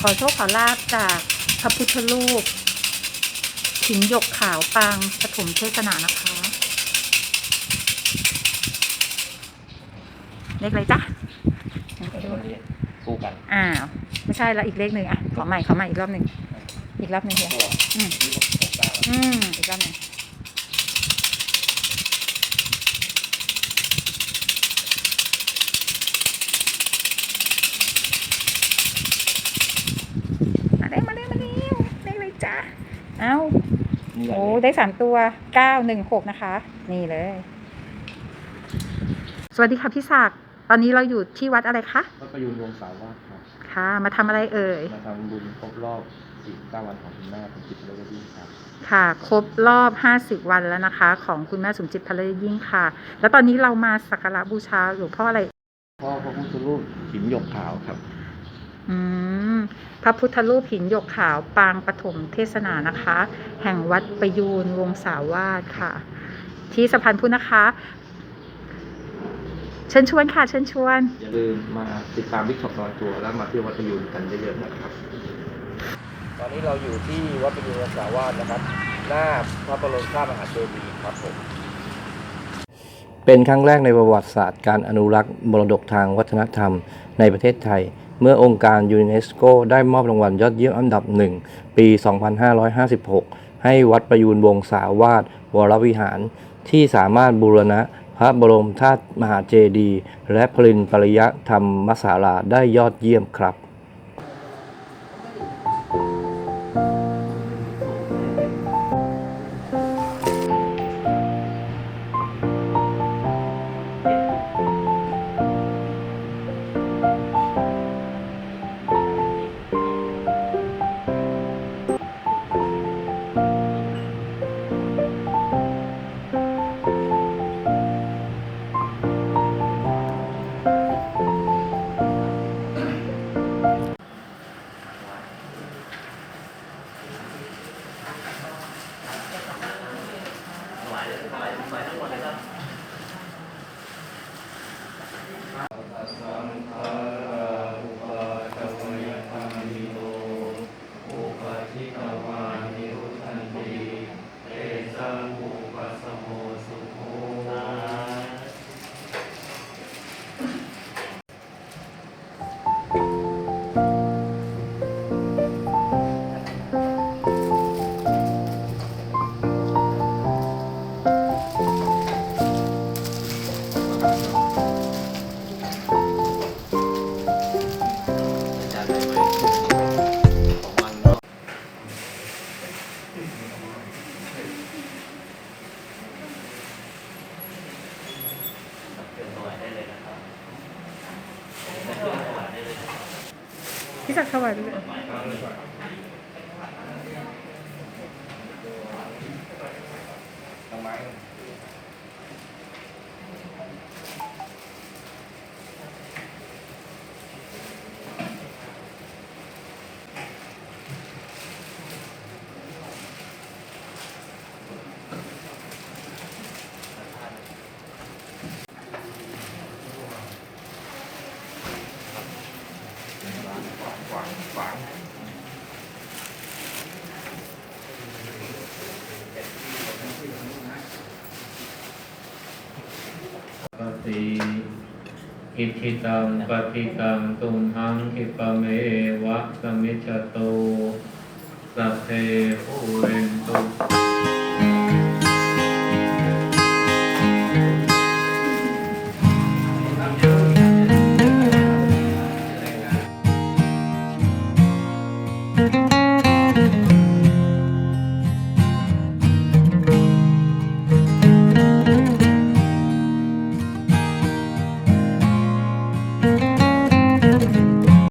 ขอโชคขอลาบจากพระพุทธรูปหินหยกขาวปางปฐมเทศนานะคะเลขอะไรจ๊ะวันนี้คู่กันอ้าวไม่ใช่แล้วอีกเลขหนึ่งอะขอใหม่ขอใหม่อีกรอบหนึ่งอีกรอบหนึ่งเฮียตัวอืมที่หกเก้าอืมอีกรอบหนึ่งมาได้มาได้มาได้เลขอะไร จ๊ะเอ้านี่แหละโอ้ได้สามตัวเก้าหนึ่งหกนะคะ นี่เลย สวัสดีค่ะพี่ศักดิ์ตอนนี้เราอยู่ที่วัดอะไรคะวัดประยูนวงศาวาสครับค่ะ มาทำอะไรเอ่ย มาทำบุญครบรอบ49วันของคุณแม่คุณจิตเลวดีครับ ค่ะ ครบรอบ50วันแล้วนะคะ ของคุณแม่สมจิตพลยยิ่งค่ะ แล้วตอนนี้เรามาสักการะบูชาหลวงพ่ออะไรพ่อพระพุทธรูปหินหยกขาวครับ อืมพระพุทธรูปหินหยกขาวปางปฐมเทศนานะคะ แห่งวัดประยูนวงศาวาสค่ะ ที่สะพานพุทธนะคะ เชิญชวนค่ะ เชิญชวน อย่าลืมมาติดตามวิกช็อปนอนตัวแล้วมาเที่ยววัดประยูนกันเยอะๆนะครับ ตอนนี้เราอยู่ที่วัดประยูนวงศาวาสนะครับ หน้าพระบรมราชมหาเจดีย์ครับผมเป็นครั้งแรกในประวัติศาสตร์การอนุรักษ์มรดกทางวัฒนธรรมในประเทศไทย เมื่อองค์การยูเนสโกได้มอบรางวัลยอดเยี่ยมอันดับหนึ่งปี 2556 ให้วัดประยูนวงศาวาสวรวิหาร ที่สามารถบูรณะพระบรมธาตุมหาเจดีย์และพลินปริยธรรมศาลาได้ยอดเยี่ยมครับ พี่ศักดิ์สวัสดีป ฏิอิทิตังปฏิตังตุมหังอิปเมวะสมิจจโตสัพเพภูเรน